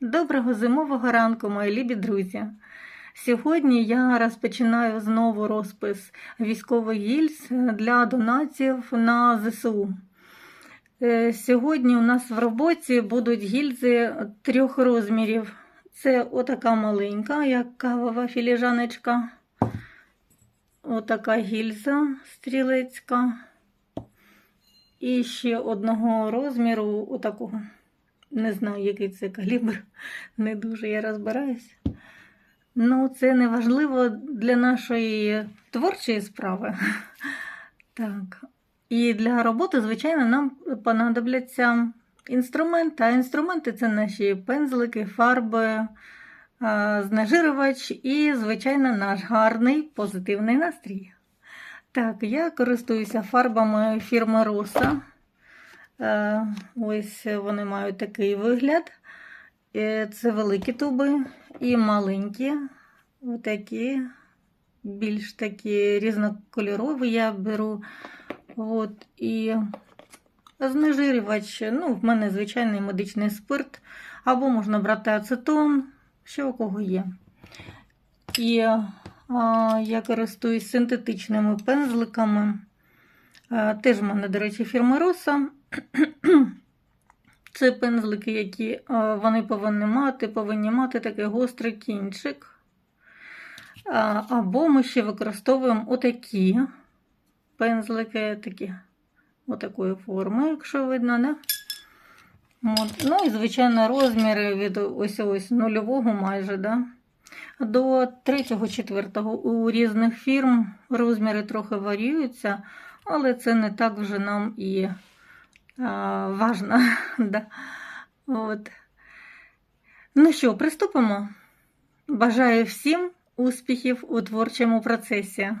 Доброго зимового ранку, мої любі друзі. Сьогодні я розпочинаю знову розпис військових гільз для донатів на ЗСУ. Е, Сьогодні у нас в роботі будуть гільзи трьох розмірів. Це отака маленька, як кавова філіжаночка. Отака гільза стрілецька. І ще одного розміру, отакого. Не знаю, який це калібр, не дуже я розбираюсь. Ну, це не важливо для нашої творчої справи. Так. І для роботи, звичайно, нам понадобляться інструменти. А інструменти це наші пензлики, фарби, а, знежирювач і, звичайно, наш гарний позитивний настрій. Так, я користуюся фарбами фірми Роса. Е, Ось вони мають такий вигляд. Е, Це великі туби і маленькі, отакі, більш такі різнокольорові я беру. От, і знежирювач, ну, в мене звичайний медичний спирт, або можна брати ацетон, що у кого є. І а, я користуюсь синтетичними пензликами. А, теж в мене, до речі, фірма Роса. Це пензлики, які вони повинні мати, повинні мати такий гострий кінчик. Або ми ще використовуємо отакі пензлики, такі, отакої форми, якщо видно, да? От. Ну і, звичайно, розміри від ось ось нульового майже, да? до 3-4 у різних фірм розміри трохи варіюються, але це не так вже нам і важно. да. От. Ну що, приступимо. Бажаю всім успіхів у творчому процесі.